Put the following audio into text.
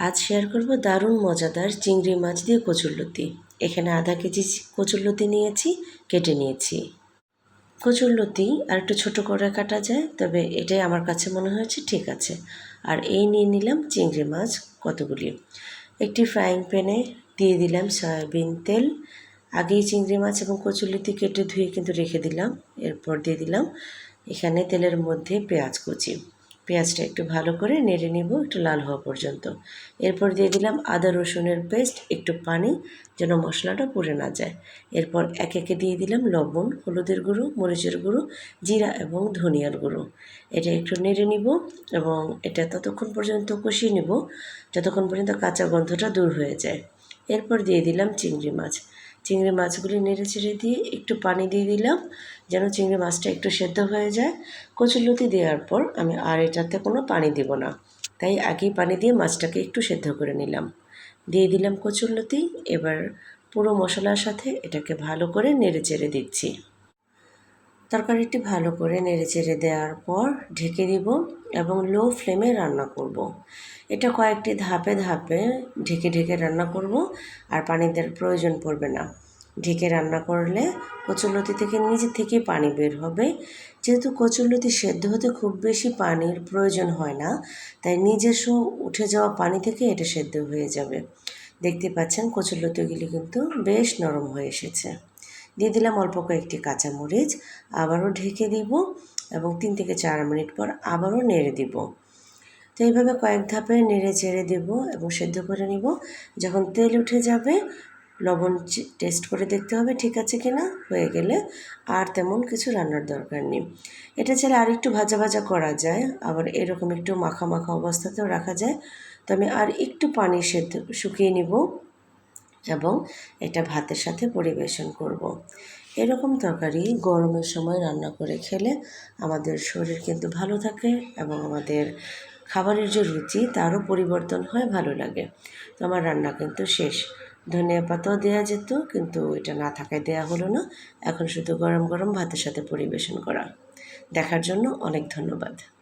আজ শেয়ার করব দারুণ মজাদার চিংড়ি মাছ দিয়ে কচুরলতি এখানে আধা কেজি কচুরলতি নিয়েছি, কেটে নিয়েছি। কচুরলতি আর একটু ছোটো করে কাটা যায়, তবে এটাই আমার কাছে মনে হয়েছে ঠিক আছে। আর এই নিয়ে নিলাম চিংড়ি মাছ কতগুলি। একটি ফ্রাইং প্যানে দিয়ে দিলাম সয়াবিন তেল। আগেই চিংড়ি মাছ এবং কচুরলতি কেটে ধুয়ে কিন্তু রেখে দিলাম। এরপর দিয়ে দিলাম এখানে তেলের মধ্যে পেঁয়াজ কুচি। পেঁয়াজটা একটু ভালো করে নেড়ে নিব, একটু লাল হওয়া পর্যন্ত। এরপর দিয়ে দিলাম আদা, রসুনের পেস্ট, একটু পানি যেন মশলাটা পুড়ে না যায়। এরপর এক একে দিয়ে দিলাম লবণ, হলুদের গুঁড়ো, মরিচের গুঁড়ো, জিরা এবং ধনিয়ার গুঁড়ো। এটা একটু নেড়ে নিব এবং এটা ততক্ষণ পর্যন্ত কষিয়ে নিব, যতক্ষণ পর্যন্ত কাঁচা গন্ধটা দূর হয়ে যায়। এরপর দিয়ে দিলাম চিংড়ি মাছ। চিংড়ি মাছগুলি নেড়ে চেড়ে দিয়ে একটু পানি দিয়ে দিলাম, যেন চিংড়ি মাছটা একটু সেদ্ধ হয়ে যায়। কচুরলতি দেওয়ার পর আমি আর এটাতে কোনো পানি দেব না। তাই আগেই পানি দিয়ে মাছটাকে একটু সেদ্ধ করে নিলাম। দিয়ে দিলাম কচুরলতি এবার পুরো মশলার সাথে এটাকে ভালো করে নেড়ে চেড়ে দিচ্ছি। তরকারিটি ভালো করে নেড়ে চেড়ে দেওয়ার পর ঢেকে দিব এবং লো ফ্লেমে রান্না করব। এটা কয়েকটি ধাপে ধাপে ঢেকে ঢেকে রান্না করব আর পানি দেওয়ার প্রয়োজন পড়বে না। ঢেকে রান্না করলে কচুরলতি থেকে নিজে থেকে পানি বের হবে। যেহেতু কচুরলতি সেদ্ধ হতে খুব বেশি পানির প্রয়োজন হয় না, তাই নিজস্ব উঠে যাওয়া পানি থেকে এটা সেদ্ধ হয়ে যাবে। দেখতে পাচ্ছেন কচুরলতিগুলি কিন্তু বেশ নরম হয়ে এসেছে। দিয়ে দিলাম অল্প কয়েকটি কাঁচামরিচ, আবারও ঢেকে দিব এবং তিন থেকে চার মিনিট পর আবারও নেড়ে দিব। তো এইভাবে কয়েক ধাপে নেড়ে চেড়ে দেব এবং সেদ্ধ করে নিব। যখন তেল উঠে যাবে, লবণ টেস্ট করে দেখতে হবে ঠিক আছে কি না, হয়ে গেলে আর তেমন কিছু রান্নার দরকার নেই। এটা চাইলে আর একটু ভাজা ভাজা করা যায়, আবার এরকম একটু মাখা মাখা অবস্থাতেও রাখা যায়। তো আমি আর একটু পানি সেদ্ধ, শুকিয়ে নিব। এবং এটা ভাতের সাথে পরিবেশন করব। এরকম তরকারি গরমের সময় রান্না করে খেলে আমাদের শরীর কিন্তু ভালো থাকে এবং আমাদের খাবারের যে রুচি, তারও পরিবর্তন হয়, ভালো লাগে। তো আমার রান্না কিন্তু শেষ। ধনিয়া পাতাও দেওয়া যেত, কিন্তু এটা না থাকায় দেওয়া হলো না। এখন শুধু গরম গরম ভাতের সাথে পরিবেশন করা। দেখার জন্য অনেক ধন্যবাদ।